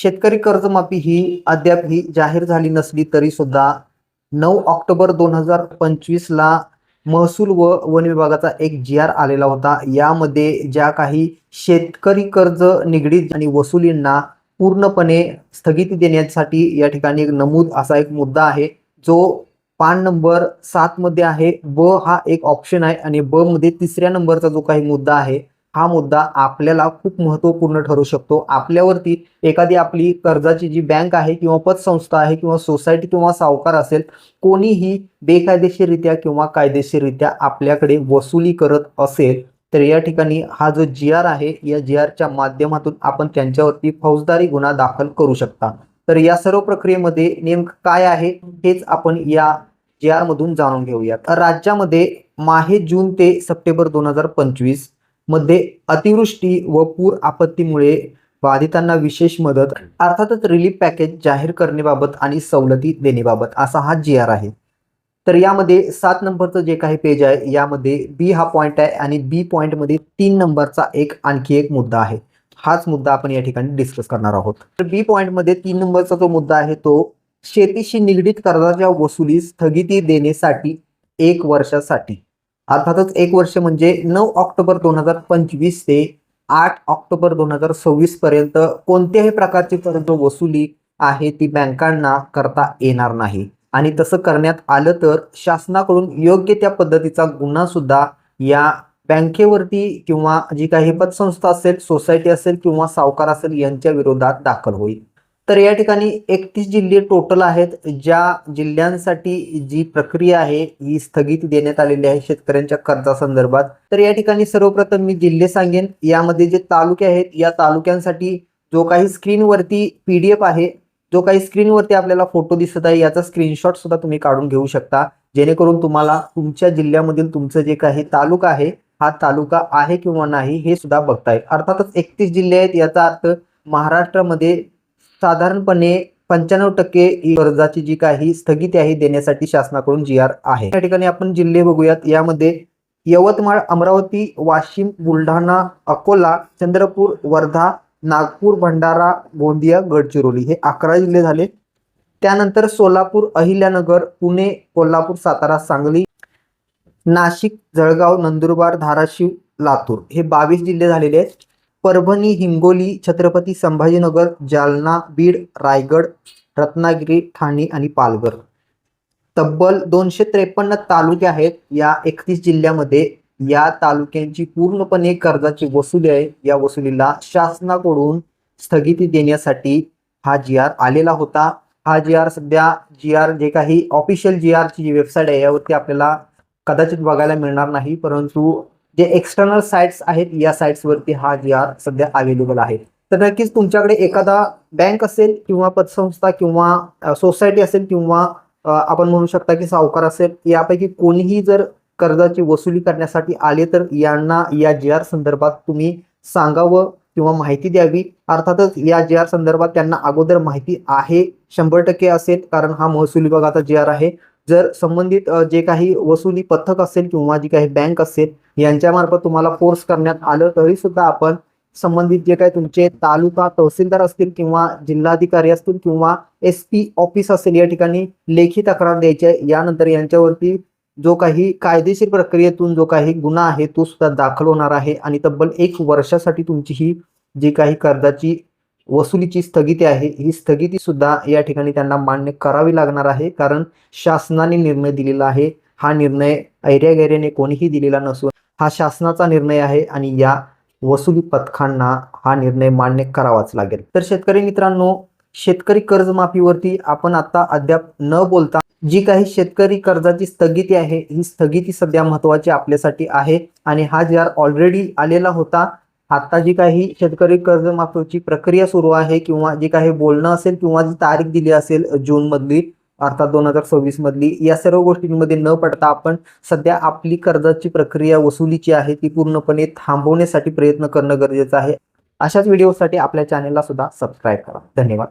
शेतकरी कर्जमाफी ही अद्याप ही जाहीर झाली नसली तरी सुद्धा नऊ ऑक्टोबर दोन हजार पंचवीस ला महसूल व वन विभागाचा एक जी आर आलेला होता. यामध्ये ज्या काही शेतकरी कर्ज निगडीत आणि वसुलींना पूर्णपणे स्थगिती देण्यासाठी या ठिकाणी एक नमूद असा एक मुद्दा आहे. जो पान नंबर सात मध्ये आहे. ब हा एक ऑप्शन आहे आणि ब मध्ये तिसऱ्या नंबरचा जो काही मुद्दा आहे हा मुद्दा आपल्याला खूप महत्त्वपूर्ण ठरू शकतो. आपल्यावरती एखादी आपली कर्जाची जी बँक आहे किंवा पतसंस्था आहे किंवा सोसायटी किंवा सावकार असेल कोणीही बेकायदेशीररित्या किंवा कायदेशीररित्या आपल्याकडे वसुली करत असेल तर या ठिकाणी हा जो जी आर आहे या जी आरच्या माध्यमातून आपण त्यांच्यावरती फौजदारी गुन्हा दाखल करू शकता. तर या सर्व प्रक्रियेमध्ये नेमकं काय आहे हेच आपण या जी आरमधून जाणून घेऊयात. राज्यामध्ये माहे जून ते सप्टेंबर दोन हजार पंचवीस मध्ये अतिवृष्टी व पूर आपत्तीमुळे बाधितांना विशेष मदत अर्थातच रिलीफ पॅकेज जाहीर करण्याबाबत आणि सवलती देण्याबाबत असा हा जी आर आहे. तर यामध्ये सात नंबरचं जे काही पेज आहे यामध्ये बी हा पॉईंट आहे आणि बी पॉईंटमध्ये तीन नंबरचा एक आणखी एक मुद्दा आहे. हाच मुद्दा आपण या ठिकाणी डिस्कस करणार आहोत. तर बी पॉईंटमध्ये तीन नंबरचा जो मुद्दा आहे तो शेतीशी निगडीत कर्जाच्या वसुली स्थगिती देण्यासाठी एक वर्षासाठी. अर्थातच एक वर्ष म्हणजे नऊ ऑक्टोबर दोन हजार पंचवीस ते आठ ऑक्टोबर दोन हजार सव्वीस पर्यंत कोणत्याही प्रकारची कर्ज वसुली आहे ती बँकांना करता येणार नाही. आणि तसं करण्यात आलं तर शासनाकडून योग्य त्या पद्धतीचा गुन्हा सुद्धा या बँकेवरती किंवा जी काही पतसंस्था असेल सोसायटी असेल किंवा सावकार असेल यांच्या विरोधात दाखल होईल. तर या ठिकाणी एकतीस जिल्हे टोटल आहेत. ज्या जिल्ह्यांसाठी जी प्रक्रिया आहे ही स्थगिती देण्यात आलेली आहे शेतकऱ्यांच्या कर्जासंदर्भात. तर या ठिकाणी सर्वप्रथम मी जिल्हे सांगेन. यामध्ये जे तालुके आहेत या तालुक्यांसाठी जो काही स्क्रीनवरती पीडीएफ आहे जो काही स्क्रीनवरती आपल्याला फोटो दिसत आहे याचा स्क्रीनशॉट सुद्धा तुम्ही काढून घेऊ शकता. जेणेकरून तुम्हाला तुमच्या जिल्ह्यामधील तुमचं जे काही तालुका आहे हा तालुका आहे किंवा नाही हे सुद्धा बघता येईल. अर्थातच एकतीस जिल्हे आहेत याचा अर्थ महाराष्ट्रामध्ये साधारणपणे पंच्याण्णव टक्के कर्जाची जी काही स्थगिती आहे देण्यासाठी शासनाकडून जी आर आहे. या ठिकाणी आपण जिल्हे बघूयात. यामध्ये यवतमाळ अमरावती वाशिम बुलढाणा अकोला चंद्रपूर वर्धा नागपूर भंडारा गोंदिया गडचिरोली हे अकरा जिल्हे झाले. त्यानंतर सोलापूर अहिल्यानगर पुणे कोल्हापूर सातारा सांगली नाशिक जळगाव नंदुरबार धाराशिव लातूर हे बावीस जिल्हे झालेले आहेत. परभणी हिंगोली छत्रपती संभाजीनगर जालना बीड रायगड रत्नागिरी ठाणे आणि पालघर. तब्बल दोनशे त्रेपन्न तालुके आहेत या एकतीस जिल्ह्यामध्ये. या तालुक्यांची पूर्णपणे कर्जाची वसुली आहे. या वसुलीला शासनाकडून स्थगिती देण्यासाठी हा जी आर आलेला होता. हा जी आर सध्या जी आर जे काही ऑफिशियल जी आरची जी वेबसाईट आहे यावरती आपल्याला कदाचित बघायला मिळणार नाही. परंतु जे एक्सटर्नल साइट्स आहेत या साइट्सवरती हा जी आर सध्या अवेलेबल आहे. तर नक्कीच तुमच्याकडे एखादा बँक असेल किंवा पतसंस्था किंवा सोसायटी असेल किंवा आपण म्हणू शकता की सावकार असेल यापैकी कोणीही जर कर्जाची वसुली करण्यासाठी आले तर यांना या जी आर संदर्भात तुम्ही सांगावं किंवा माहिती द्यावी. अर्थातच या जी आर संदर्भात त्यांना अगोदर माहिती आहे शंभर टक्के असेल कारण हा महसूल विभागाचा जी आर आहे. जर संबंधित जे काही वसुली पथक असेल किंवा जी काही बँक असेल यांच्यामार्फत तुम्हाला फोर्स करण्यात आलं तरी सुद्धा आपण संबंधित जे काही तुमचे तालुका तहसीलदार असतील किंवा जिल्हाधिकारी असतील किंवा एस पी ऑफिस असेल या ठिकाणी लेखी तक्रार द्यायची. आहे यानंतर यांच्यावरती जो काही कायदेशीर प्रक्रियेतून जो काही गुन्हा आहे तो सुद्धा दाखल होणार आहे. आणि तब्बल एक वर्षासाठी तुमची ही जी काही कर्जाची वसुलीची स्थगिती आहे. ही स्थगिती सुद्धा या ठिकाणी त्यांना मान्य करावी लागणार आहे. कारण शासनाने निर्णय दिलेला आहे. हा निर्णय ऐर्यागैर्याने कोणीही दिलेला नसून हा शासनाचा निर्णय आहे आणि या वसुली पथकांना हा निर्णय मान्य करावाच लागेल. तर शेतकरी मित्रांनो शेतकरी कर्जमाफीवरती आपण आता अद्याप न बोलता जी काही शेतकरी कर्जाची स्थगिती आहे ही स्थगिती सध्या महत्वाची आपल्यासाठी आहे आणि हा जी ऑलरेडी आलेला होता आता जी काही शेतकरी कर्जमाफीची प्रक्रिया सुरू आहे किंवा जी काही बोलणं असेल किंवा जी तारीख दिली असेल जून मधली अर्थात दोन हजार सव्वीस मधली या सर्व गोष्टींमध्ये न पडता आपण सध्या आपली कर्जाची प्रक्रिया वसुलीची आहे ती पूर्णपणे थांबवण्यासाठी प्रयत्न करणं गरजेचं आहे. अशाच व्हिडिओसाठी आपल्या चॅनेलला सुद्धा सबस्क्राईब करा. धन्यवाद.